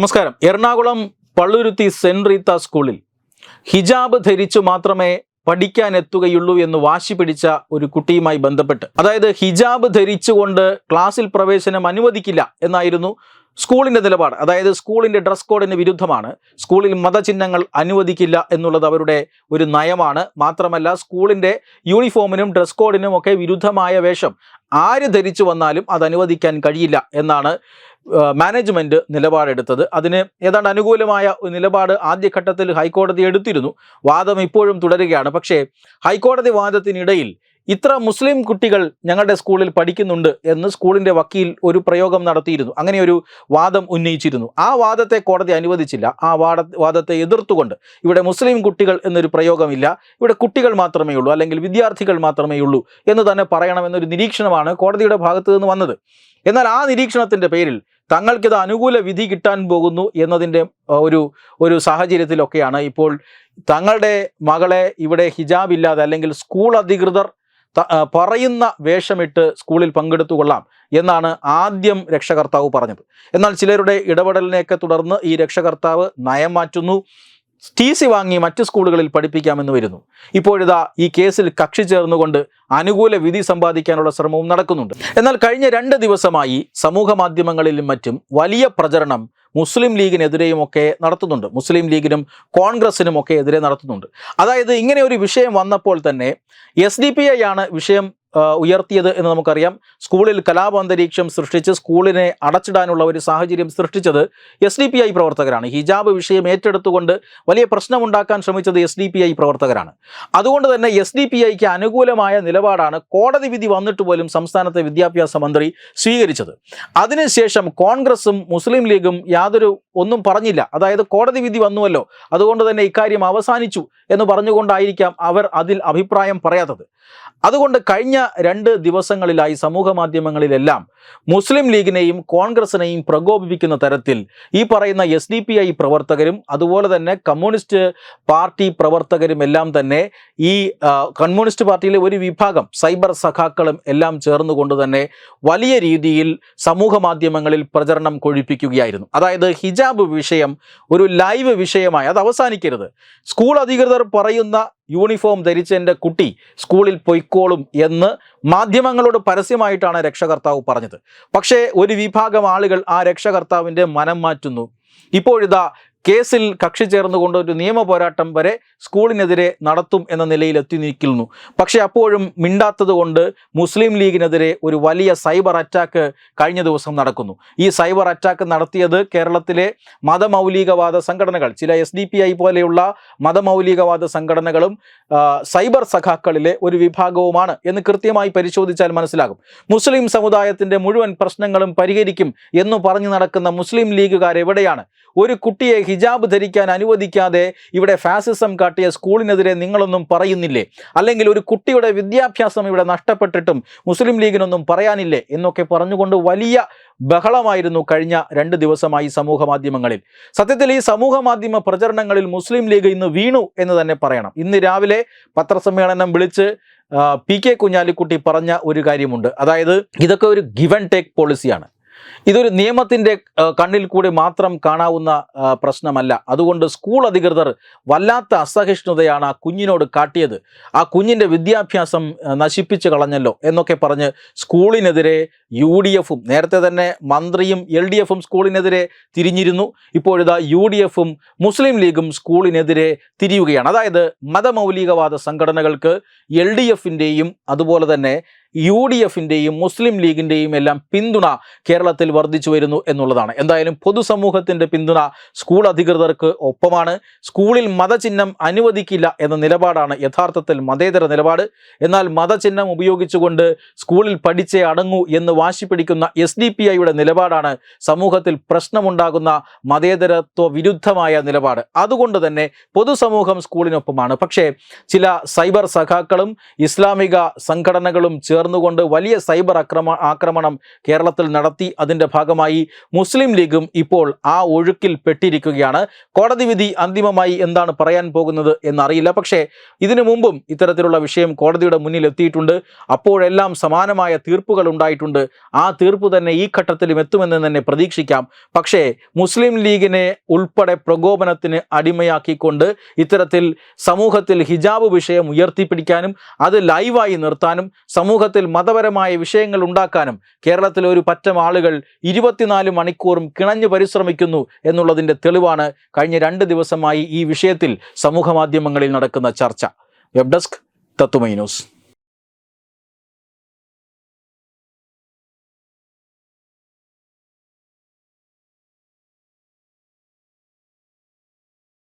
നമസ്കാരം. എറണാകുളം പള്ളുരുത്തി സെന്റ് റീത്ത സ്കൂളിൽ ഹിജാബ് ധരിച്ചു മാത്രമേ പഠിക്കാൻ എത്തുകയുള്ളൂ എന്ന് വാശി പിടിച്ച ഒരു കുട്ടിയുമായി ബന്ധപ്പെട്ട്. അതായത് ഹിജാബ് ധരിച്ചുകൊണ്ട് ക്ലാസ്സിൽ പ്രവേശനം അനുവദിക്കില്ല എന്നായിരുന്നു സ്കൂളിന്റെ നിലപാട് അതായത് സ്കൂളിന്റെ ഡ്രസ് കോഡിന് വിരുദ്ധമാണ്. സ്കൂളിൽ മതചിഹ്നങ്ങൾ അനുവദിക്കില്ല എന്നുള്ളത് അവരുടെ ഒരു നയമാണ്. മാത്രമല്ല സ്കൂളിന്റെ യൂണിഫോമിനും ഡ്രസ് കോഡിനും ഒക്കെ വിരുദ്ധമായ വേഷം. ആര് ധരിച്ചു വന്നാലും അത് അനുവദിക്കാൻ കഴിയില്ല എന്നാണ് മാനേജ്മെന്റ് നിലപാടെടുത്തത്. അതിന് ഏതാണ്ട് അനുകൂലമായ ഒരു നിലപാട് ആദ്യഘട്ടത്തിൽ ഹൈക്കോടതി എടുത്തിരുന്നു. വാദം ഇപ്പോഴും തുടരുകയാണ്. പക്ഷേ ഹൈക്കോടതി വാദത്തിനിടയിൽ ഇത്ര മുസ്ലിം കുട്ടികൾ ഞങ്ങളുടെ സ്കൂളിൽ പഠിക്കുന്നുണ്ട് എന്ന് സ്കൂളിന്റെ വക്കീൽ ഒരു പ്രയോഗം നടത്തിയിരുന്നു. അങ്ങനെ ഒരു വാദം ഉന്നയിച്ചിരുന്നു. ആ വാദത്തെ കോടതി അനുവദിച്ചില്ല. ആ വാദ വാദത്തെ എതിർത്തുകൊണ്ട് ഇവിടെ മുസ്ലിം കുട്ടികൾ എന്നൊരു പ്രയോഗമില്ല. ഇവിടെ കുട്ടികൾ മാത്രമേ ഉള്ളൂ അല്ലെങ്കിൽ വിദ്യാർത്ഥികൾ മാത്രമേ ഉള്ളൂ എന്ന് തന്നെ പറയണമെന്നൊരു നിരീക്ഷണമാണ് കോടതിയുടെ ഭാഗത്ത് നിന്ന് വന്നത്. എന്നാൽ ആ നിരീക്ഷണത്തിന്റെ പേരിൽ തങ്ങൾക്കിത് അനുകൂല വിധി കിട്ടാൻ പോകുന്നു എന്നതിന്റെ ഒരു ഒരു സാഹചര്യത്തിലൊക്കെയാണ് ഇപ്പോൾ തങ്ങളുടെ മകളെ ഇവിടെ ഹിജാബ് ഇല്ലാതെ അല്ലെങ്കിൽ സ്കൂൾ അധികൃതർ പറയുന്ന വേഷമിട്ട് സ്കൂളിൽ പങ്കെടുത്തു കൊള്ളാം എന്നാണ് ആദ്യം രക്ഷകർത്താവ് പറഞ്ഞത്. എന്നാൽ ചിലരുടെ ഇടപെടലിനെയൊക്കെ തുടർന്ന് ഈ രക്ഷകർത്താവ് നയം മാറ്റുന്നു ടി സി വാങ്ങി മറ്റ് സ്കൂളുകളിൽ പഠിപ്പിക്കാമെന്ന് വരുന്നു. ഇപ്പോഴിതാ ഈ കേസിൽ കക്ഷി ചേർന്നുകൊണ്ട് അനുകൂല വിധി സമ്പാദിക്കാനുള്ള ശ്രമവും നടക്കുന്നുണ്ട്. എന്നാൽ കഴിഞ്ഞ രണ്ട് ദിവസമായി സമൂഹ മാധ്യമങ്ങളിലും മറ്റും വലിയ പ്രചരണം മുസ്ലിം ലീഗിനെതിരെയും ഒക്കെ നടത്തുന്നുണ്ട്. മുസ്ലിം ലീഗിനും കോൺഗ്രസിനും ഒക്കെ എതിരെ നടത്തുന്നുണ്ട്. അതായത് ഇങ്ങനെ ഒരു വിഷയം വന്നപ്പോൾ തന്നെ എസ് ഡി പി ഐ ആണ് വിഷയം ഉയർത്തിയത് എന്ന് നമുക്കറിയാം. സ്കൂളിൽ കലാപാന്തരീക്ഷം സൃഷ്ടിച്ച് സ്കൂളിനെ അടച്ചിടാനുള്ള ഒരു സാഹചര്യം സൃഷ്ടിച്ചത് എസ് ഡി പി ഐ പ്രവർത്തകരാണ്. ഹിജാബ് വിഷയം ഏറ്റെടുത്തുകൊണ്ട് വലിയ പ്രശ്നമുണ്ടാക്കാൻ ശ്രമിച്ചത് എസ് ഡി പി ഐ പ്രവർത്തകരാണ്. അതുകൊണ്ട് തന്നെ എസ് ഡി പി ഐക്ക് അനുകൂലമായ നിലപാടാണ് കോടതി വിധി വന്നിട്ട് പോലും സംസ്ഥാനത്തെ വിദ്യാഭ്യാസ മന്ത്രി സ്വീകരിച്ചത്. അതിനുശേഷം കോൺഗ്രസും മുസ്ലിം ലീഗും യാതൊരു ഒന്നും പറഞ്ഞില്ല. അതായത് കോടതി വിധി വന്നുവല്ലോ. അതുകൊണ്ട് തന്നെ ഇക്കാര്യം അവസാനിച്ചു എന്ന് പറഞ്ഞുകൊണ്ടായിരിക്കാം അവർ അതിൽ അഭിപ്രായം പറയാത്തത്. അതുകൊണ്ട് കഴിഞ്ഞ രണ്ട് ദിവസങ്ങളിലായി സമൂഹ മാധ്യമങ്ങളിലെല്ലാം മുസ്ലിം ലീഗിനെയും കോൺഗ്രസിനെയും പ്രകോപിപ്പിക്കുന്ന തരത്തിൽ ഈ പറയുന്ന എസ് ഡി പി ഐ പ്രവർത്തകരും അതുപോലെ തന്നെ കമ്മ്യൂണിസ്റ്റ് പാർട്ടി പ്രവർത്തകരും എല്ലാം തന്നെ ഈ കമ്മ്യൂണിസ്റ്റ് പാർട്ടിയിലെ ഒരു വിഭാഗം സൈബർ സഖാക്കളും എല്ലാം ചേർന്നുകൊണ്ട് തന്നെ വലിയ രീതിയിൽ സമൂഹ മാധ്യമങ്ങളിൽ പ്രചരണം കൊഴിപ്പിക്കുകയായിരുന്നു. അതായത് ഹിജാബ് വിഷയം ഒരു ലൈവ് വിഷയമായി അത് അവസാനിക്കരുത്. സ്കൂൾ അധികൃതർ പറയുന്ന യൂണിഫോം ധരിച്ച എന്റെ കുട്ടി സ്കൂളിൽ പൊയ്ക്കോളും എന്ന് മാധ്യമങ്ങളോട് പരസ്യമായിട്ടാണ് രക്ഷകർത്താവ് പറഞ്ഞത്. പക്ഷേ ഒരു വിഭാഗം ആളുകൾ ആ രക്ഷകർത്താവിന്റെ മനം മാറ്റുന്നു. ഇപ്പോഴിതാ കേസിൽ കക്ഷി ചേർന്നുകൊണ്ട് ഒരു നിയമ പോരാട്ടം വരെ സ്കൂളിനെതിരെ നടത്തും എന്ന നിലയിൽ എത്തി നിൽക്കുന്നു. പക്ഷേ അപ്പോഴും മിണ്ടാത്തതുകൊണ്ട് മുസ്ലിം ലീഗിനെതിരെ ഒരു വലിയ സൈബർ അറ്റാക്ക് കഴിഞ്ഞ ദിവസം നടക്കുന്നു. ഈ സൈബർ അറ്റാക്ക് നടത്തിയത് കേരളത്തിലെ മതമൗലികവാദ സംഘടനകൾ ചില എസ് പോലെയുള്ള മതമൗലികവാദ സംഘടനകളും സൈബർ സഖാക്കളിലെ ഒരു വിഭാഗവുമാണ് എന്ന് കൃത്യമായി പരിശോധിച്ചാൽ മനസ്സിലാകും. മുസ്ലിം സമുദായത്തിന്റെ മുഴുവൻ പ്രശ്നങ്ങളും പരിഹരിക്കും എന്ന് പറഞ്ഞു നടക്കുന്ന മുസ്ലിം ലീഗുകാർ എവിടെയാണ് ഒരു കുട്ടിയെ ഹിജാബ് ധരിക്കാൻ അനുവദിക്കാതെ ഇവിടെ ഫാസിസം കാട്ടിയ സ്കൂളിനെതിരെ നിങ്ങളൊന്നും പറയുന്നില്ലേ? അല്ലെങ്കിൽ ഒരു കുട്ടിയുടെ വിദ്യാഭ്യാസം ഇവിടെ നഷ്ടപ്പെട്ടിട്ടും മുസ്ലിം ലീഗിനൊന്നും പറയാനില്ലേ? എന്നൊക്കെ പറഞ്ഞുകൊണ്ട് വലിയ ബഹളമായിരുന്നു കഴിഞ്ഞ രണ്ട് ദിവസമായി സമൂഹ മാധ്യമങ്ങളിൽ. സത്യത്തിൽ ഈ സമൂഹ മാധ്യമ പ്രചരണങ്ങളിൽ മുസ്ലിം ലീഗ് ഇന്ന് വീണു എന്ന് തന്നെ പറയണം. ഇന്ന് രാവിലെ പത്രസമ്മേളനം വിളിച്ച് പി കെ കുഞ്ഞാലിക്കുട്ടി പറഞ്ഞ ഒരു കാര്യമുണ്ട്. അതായത് ഇതൊക്കെ ഒരു ഗിവൻ ടേക്ക് പോളിസിയാണ് ഇതൊരു നിയമത്തിന്റെ കണ്ണിൽ കൂടി മാത്രം കാണാവുന്ന പ്രശ്നമല്ല. അതുകൊണ്ട് സ്കൂൾ അധികൃതർ വല്ലാത്ത അസഹിഷ്ണുതയാണ് ആ കുഞ്ഞിനോട് കാട്ടിയത്. ആ കുഞ്ഞിന്റെ വിദ്യാഭ്യാസം നശിപ്പിച്ച് കളഞ്ഞല്ലോ എന്നൊക്കെ പറഞ്ഞ് സ്കൂളിനെതിരെ യു ഡി എഫും നേരത്തെ തന്നെ മന്ത്രിയും എൽ ഡി എഫും സ്കൂളിനെതിരെ തിരിഞ്ഞിരുന്നു. ഇപ്പോഴിതാ യു ഡി എഫും മുസ്ലിം ലീഗും സ്കൂളിനെതിരെ തിരിയുകയാണ്. അതായത് മതമൗലികവാദ സംഘടനകൾക്ക് എൽ ഡി എഫിന്റെയും അതുപോലെ തന്നെ യു ഡി എഫിന്റെയും മുസ്ലിം ലീഗിന്റെയും എല്ലാം പിന്തുണ കേരളത്തിൽ വർദ്ധിച്ചു വരുന്നു എന്നുള്ളതാണ്. എന്തായാലും പൊതുസമൂഹത്തിന്റെ പിന്തുണ സ്കൂൾ അധികൃതർക്ക് ഒപ്പമാണ്. സ്കൂളിൽ മതചിഹ്നം അനുവദിക്കില്ല എന്ന നിലപാടാണ് യഥാർത്ഥത്തിൽ മതേതര നിലപാട്. എന്നാൽ മതചിഹ്നം ഉപയോഗിച്ചുകൊണ്ട് സ്കൂളിൽ പഠിച്ചേ അടങ്ങൂ എന്ന് വാശി പിടിക്കുന്ന എസ് ഡി പി ഐയുടെ നിലപാടാണ് സമൂഹത്തിൽ പ്രശ്നമുണ്ടാകുന്ന മതേതരത്വ വിരുദ്ധമായ നിലപാട്. അതുകൊണ്ട് തന്നെ പൊതുസമൂഹം സ്കൂളിനൊപ്പമാണ്. പക്ഷേ ചില സൈബർ സഖാക്കളും ഇസ്ലാമിക സംഘടനകളും ചേർന്ന് ചേർന്നുകൊണ്ട് വലിയ സൈബർ അക്രമ ആക്രമണം കേരളത്തിൽ നടത്തി. അതിന്റെ ഭാഗമായി മുസ്ലിം ലീഗും ഇപ്പോൾ ആ ഒഴുക്കിൽ പെട്ടിരിക്കുകയാണ്. കോടതി വിധി അന്തിമമായി എന്താണ് പറയാൻ പോകുന്നത് എന്നറിയില്ല. പക്ഷേ ഇതിനു മുമ്പും ഇത്തരത്തിലുള്ള വിഷയം കോടതിയുടെ മുന്നിൽ എത്തിയിട്ടുണ്ട്. അപ്പോഴെല്ലാം സമാനമായ തീർപ്പുകൾ ഉണ്ടായിട്ടുണ്ട്. ആ തീർപ്പ് തന്നെ ഈ ഘട്ടത്തിലും എത്തുമെന്ന് തന്നെ പ്രതീക്ഷിക്കാം. പക്ഷേ മുസ്ലിം ലീഗിനെ ഉൾപ്പെടെ പ്രകോപനത്തിന് അടിമയാക്കിക്കൊണ്ട് ഇത്തരത്തിൽ സമൂഹത്തിൽ ഹിജാബ് വിഷയം ഉയർത്തിപ്പിടിക്കാനും അത് ലൈവായി നിർത്താനും സമൂഹത്തിൽ മതപരമായ വിഷയങ്ങൾ ഉണ്ടാക്കാനും കേരളത്തിലെ ഒരു പറ്റം ആളുകൾ ഇരുപത്തിനാല് മണിക്കൂറും കിണഞ്ഞു പരിശ്രമിക്കുന്നു എന്നുള്ളതിന്റെ തെളിവാണ് കഴിഞ്ഞ രണ്ട് ദിവസമായി ഈ വിഷയത്തിൽ സമൂഹ മാധ്യമങ്ങളിൽ നടക്കുന്ന ചർച്ച. വെബ് ഡെസ്ക് തത്തുമൈ ന്യൂസ്.